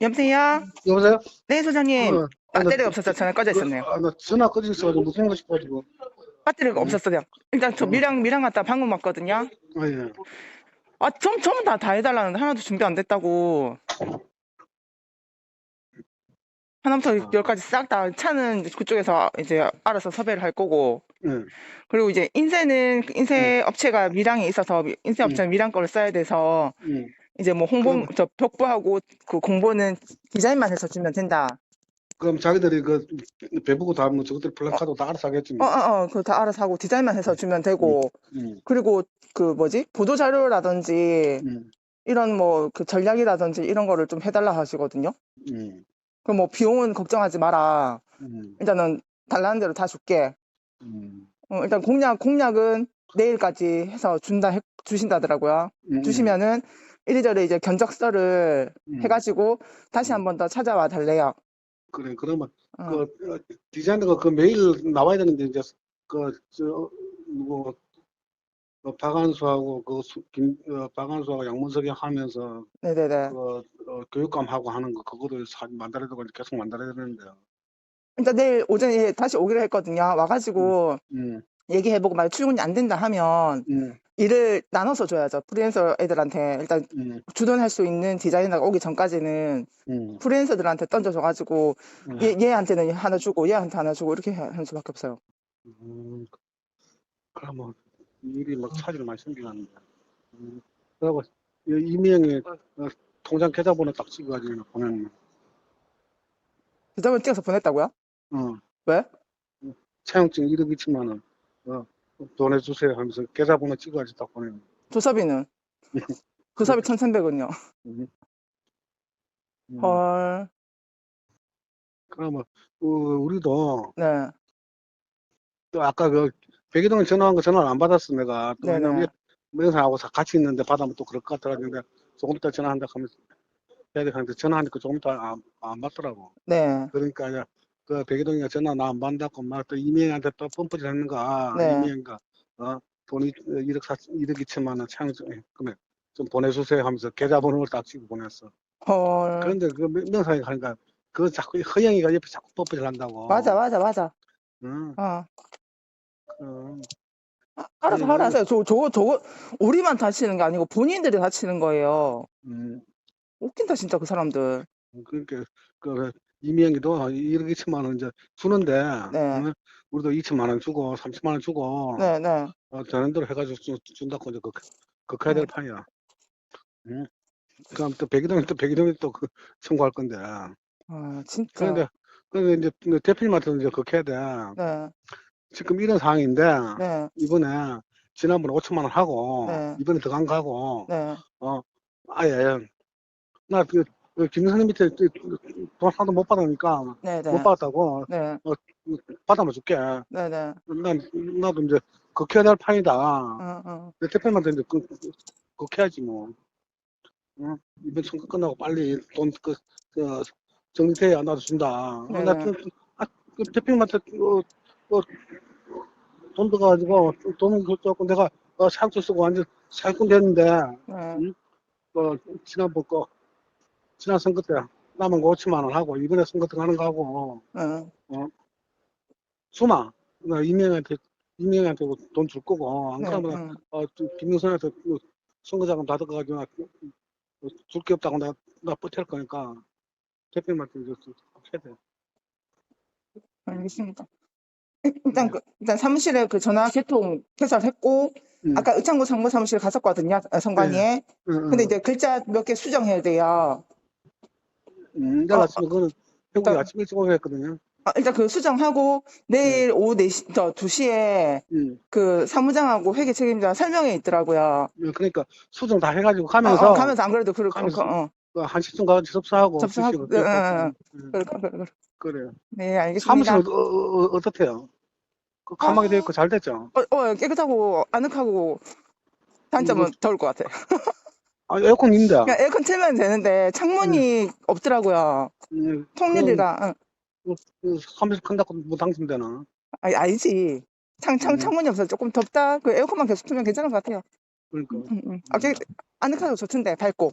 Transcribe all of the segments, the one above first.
여보세요? 여보세요? 네, 소장님. 어, 아, 나- 배터리가 없어서 전화 꺼져 있었네요. 아, 나 전화 꺼져 있어가지고 무슨 거 싶어가지고. 배터리가 없었어요. 일단 저 음. 미랑, 미랑 갔다 방금 왔거든요. 아, 예. 아, 전, 전부 다, 다 해달라는데 하나도 준비 안 됐다고. 하나부터 열까지 싹 다 차는 그쪽에서 이제 알아서 섭외를 할 거고. 예. 그리고 이제 인쇄는 인쇄 업체가 미랑에 있어서 미- 인쇄 업체는 미랑 거를 써야 돼서 예. 이제 뭐 홍보 그럼- 저 벽부하고 그 공보는 디자인만 해서 주면 된다. 그럼 자기들이 그 배부고 다뭐 저것들 플래카드 다 알아서 하겠지. 어, 뭐. 어, 어, 그거 다 알아서 하고 디자인만 해서 주면 되고. 음, 그리고 그 뭐지 보도 자료라든지 음, 이런 뭐 그 전략이라든지 이런 거를 좀 해달라 하시거든요. 음, 그럼 뭐 비용은 걱정하지 마라. 음, 일단은 달라는 대로 다 줄게. 음, 어, 일단 공약 공약은 내일까지 해서 준다 해, 주신다더라고요. 음, 주시면은 이리저리 이제 견적서를 음. 해가지고 다시 한 번 더 찾아와 달래요. 그래, 그러면 어. 그 어, 디자이너가 그 메일 나와야 되는데 이제 그저 뭐 어, 박한수하고 그 수- 김, 어, 박한수하고 양문석이 하면서 네네네. 그 어, 교육감하고 하는 거 그거를 사 만들어야 되고 계속 만들어야 되는데요. 일단 내일 오전에 다시 오기로 했거든요. 와가지고 음, 얘기해보고 만약 출근이 안 된다 하면 음, 일을 나눠서 줘야죠. 프리랜서 애들한테 일단 음, 주둔할 수 있는 디자이너가 오기 전까지는 음, 프리랜서들한테 던져줘가지고 음. 얘, 얘한테는 하나 주고 얘한테 하나 주고 이렇게 하- 하는 수밖에 없어요. 음, 그러면 일이 막 차질을 많이 생기는데. 음, 그리고 이- 이명의 어, 통장 계좌번호 딱 찍어가지고 보내는. 계정을 찍어서 보냈다고요? 어. 왜? 차용증 1억 2천만 원. 어, 보내주세요 하면서 계좌번호 찍어가지고 딱 보내는. 조섭이는? 조섭이 1,300원요. 음. 음, 헐. 그러면 어, 우리도 네. 또 아까 그 백이동에 전화한 거 전화를 안 받았어 내가. 또 네네. 왜냐면 명사하고 같이 있는데 받으면 또 그럴 것 내가 조금 이따 전화한다 하면서 해야 되는데 전화하니까 조금 이따 안, 안 받더라고. 네. 그러니까 이제 그 백이동이가 전화 나 안 받는다고 막 또 이명한테 또 펌프질 하는 거야. 네. 이명이가 어 돈이 1억 4 1억 2천만 원 창조 그러면 좀 보내주세요 하면서 계좌번호를 딱 찍고 보냈어. 헐. 그런데 그 명- 명사에 가니까 그 자꾸 허영이가 옆에 자꾸 펌프질 한다고. 맞아, 맞아, 맞아. 응. 어. 어. 알아서 네, 하라 하세요. 저, 저거, 저거, 우리만 다치는 게 아니고 본인들이 다치는 거예요. 음. 웃긴다, 진짜 그 사람들. 그러니까 그 이명이도 1억 2천만 원 이제 주는데 네. 응? 우리도 2천만 원 주고 30만 원 주고 네, 네. 어, 되는 대로 해가지고 주, 준다고 이제 그, 그 해야 될 음. 판이야. 응? 그럼 또 백이동이 또 백이동이 또 그 청구할 건데. 아, 진짜. 그런데 그런데 이제 대표님한테는 이제 그렇게 해야 돼. 네, 지금 이런 상황인데 네, 이번에 지난번에 5천만 원 하고 네. 이번에 더간 거하고 네. 아예 나그 그 김선생 밑에 그 돈 하나도 못 받으니까 네, 네. 못 받았다고 네, 받아만 줄게. 네, 네. 난 나도 이제 그렇게 해야 될 판이다. 어, 어. 내 대표님한테 이제 그, 그렇게 해야지 뭐. 응? 이번 선거 끝나고 빨리 돈 그, 그 정리돼야 나도 준다. 어, 네. 나 그, 아, 그 대표님한테 어, 어, 돈 들어가지고 돈을 줬고 내가 어, 사육도 쓰고 완전 사육꾼 됐는데 네. 어, 지난번 거 지난 선거 때 남은 거 5천만 원 하고 이번에 선거 때 가는 거 하고 네. 수마 나 이명한테 이명한테 돈 줄 거고 안 네, 그러면 네. 어, 김명선한테 그 선거자금 다 들어가가지고 줄 게 없다고 내가 나 버틸 거니까 대표님한테 이제 좀 해야 돼. 알겠습니다. 일단 네. 그, 일단 사무실에 그 전화 개통 개설했고 응. 아까 의창구 정보 사무실 갔었거든요. 어, 선관위에. 응, 응. 근데 이제 글자 몇 개 수정해야 돼요. 음, 내일 어, 아침에 그거는 형국이 일단- 아침 일찍 오게 했거든요. 아, 일단 그 수정하고 내일 오후 4시, 저 2시에 응. 그 사무장하고 회계 책임자 설명회 있더라고요. 음, 그러니까 수정 다 해가지고 어, 가면서 어, 가면서 안 그래도 그럴 거, 가면서 어, 그 한 시쯤 가서 접수하고 접수하고, 네, 네, 응, 그럴 거, 그럴 거. 그래. 네, 알겠습니다. 사무실은 어, 어, 어, 어떻대요? 그 가망이 되어 있고 잘 됐죠? 어, 어, 깨끗하고 아늑하고 단점은 뭐- 더울 것 같아요. 아, 에어컨 있는데. 그냥 에어컨 틀면 되는데 창문이 없더라고요. 음, 통일이라. 응. 그 사무실 큰다고 뭐 당첨되나? 아니, 아니지. 창, 창, 음. 창문이 없어서 조금 덥다. 그 에어컨만 계속 틀면 괜찮을 것 같아요. 그러니까. 응, 응. 아, 깨, 아늑하고 좋던데, 밝고.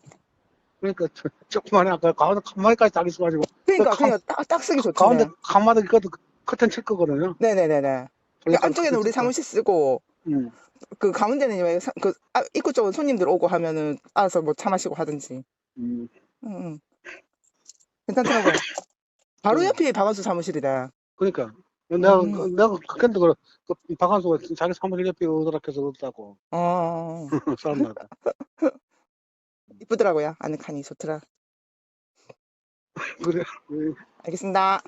그러니까 저- 조그만해 아까 가운데 칸막이까지 딱 있어가지고 그러니까 가- 그냥 딱, 딱 쓰기 좋던데. 가운데 칸마다 그것도 커튼 칠 거거든요. 네네네네. 그 원래 안쪽에는 우리 사무실 쓰고 음. 그 가운데는 왜 사- 그 아, 입구 쪽은 손님들 오고 하면은 알아서 뭐 차 마시고 하든지. 음. 응, 응. 괜찮더라고요. 바로 음. 옆이 박원수 사무실이다. 그러니까 내가 음. 그- 내가 근데 그, 그 박한수가 자기 사무실 옆에 오더라 해서 그렇다고 어, 사람마다 이쁘더라고요. 칸이 좋더라. 그래 음. 알겠습니다.